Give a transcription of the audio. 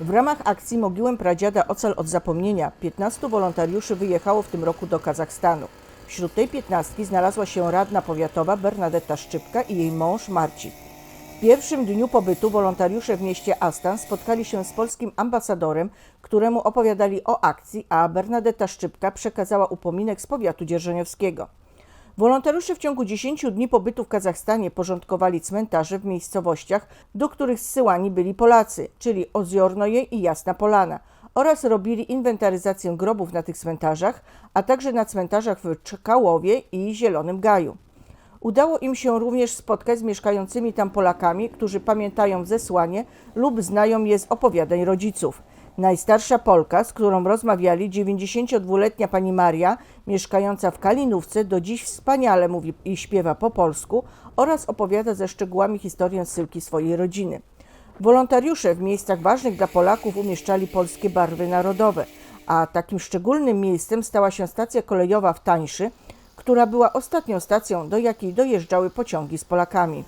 W ramach akcji Mogiłem Pradziada Ocal od Zapomnienia 15 wolontariuszy wyjechało w tym roku do Kazachstanu. Wśród tej piętnastki znalazła się radna powiatowa Bernadetta Szczypka i jej mąż Marcin. W pierwszym dniu pobytu wolontariusze w mieście Astan spotkali się z polskim ambasadorem, któremu opowiadali o akcji, a Bernadetta Szczypka przekazała upominek z powiatu dzierżoniowskiego. Wolontariusze w ciągu 10 dni pobytu w Kazachstanie porządkowali cmentarze w miejscowościach, do których zsyłani byli Polacy, czyli Oziornoje i Jasna Polana, oraz robili inwentaryzację grobów na tych cmentarzach, a także na cmentarzach w Czekałowie i Zielonym Gaju. Udało im się również spotkać z mieszkającymi tam Polakami, którzy pamiętają zesłanie lub znają je z opowiadań rodziców. Najstarsza Polka, z którą rozmawiali, 92-letnia pani Maria, mieszkająca w Kalinówce, do dziś wspaniale mówi i śpiewa po polsku oraz opowiada ze szczegółami historię Sylki swojej rodziny. Wolontariusze w miejscach ważnych dla Polaków umieszczali polskie barwy narodowe, a takim szczególnym miejscem stała się stacja kolejowa w Tańszy, która była ostatnią stacją, do jakiej dojeżdżały pociągi z Polakami.